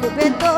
tu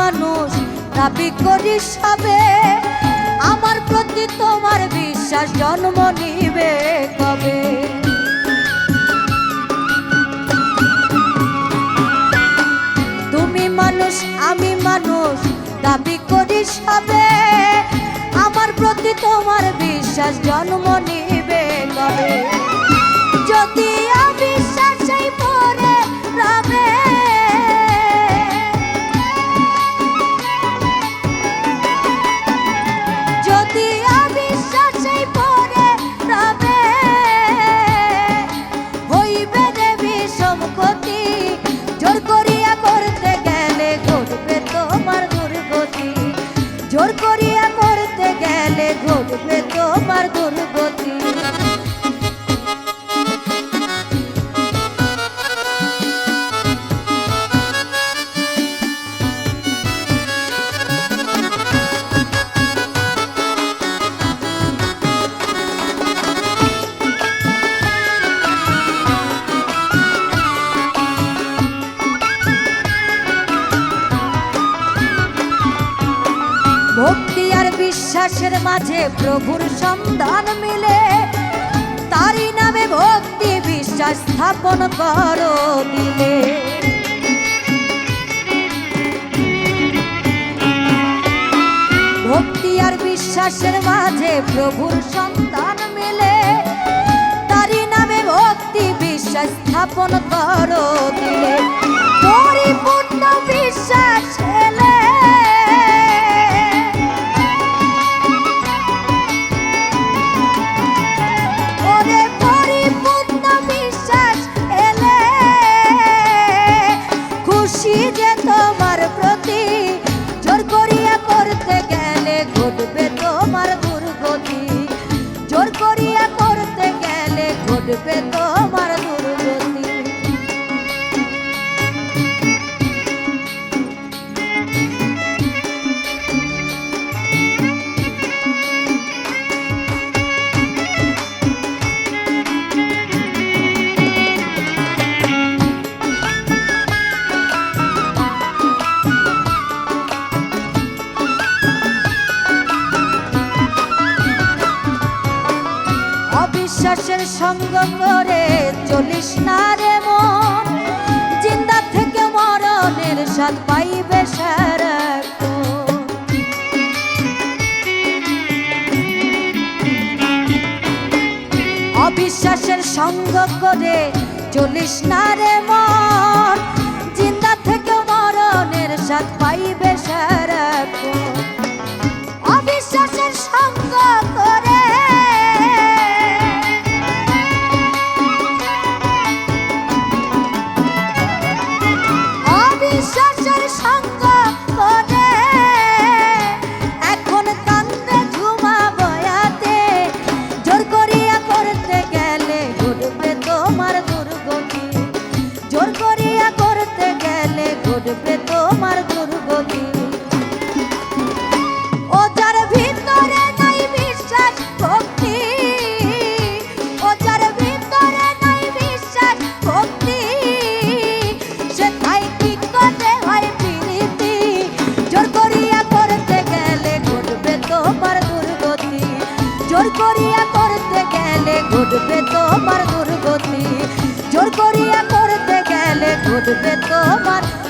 মানুষ, দাবি করি সবে, আমার প্রতি তোমার বিশ্বাস জন্ম নিবে কবে? তুমি মানুষ, আমি মানুষ, দাবি করি সবে, আমার প্রতি তোমার বিশ্বাস জন্ম নিবে কবে? যদি তোমার বিশ্বাসের মাঝে প্রভুর সন্ধান মিলে, তারই নামে ভক্তি বিশ্বাস স্থাপন করো দিলে। ভক্তি আর বিশ্বাসের মাঝে প্রভুর সন্ধান মিলে, তারই নামে ভক্তি বিশ্বাস স্থাপন করো দিলে। পরিপূর্ণ বিশ্বাস que pecó. সঙ্গ করে চলিস না রে মন জিন্দা থেকে মরণের স্বাদ পাইবে সারাক্ষণ। অবিশ্বাসের সঙ্গ করে চলিস না রে মন জিন্দা থেকে মরণের স্বাদ ডুবে তোমার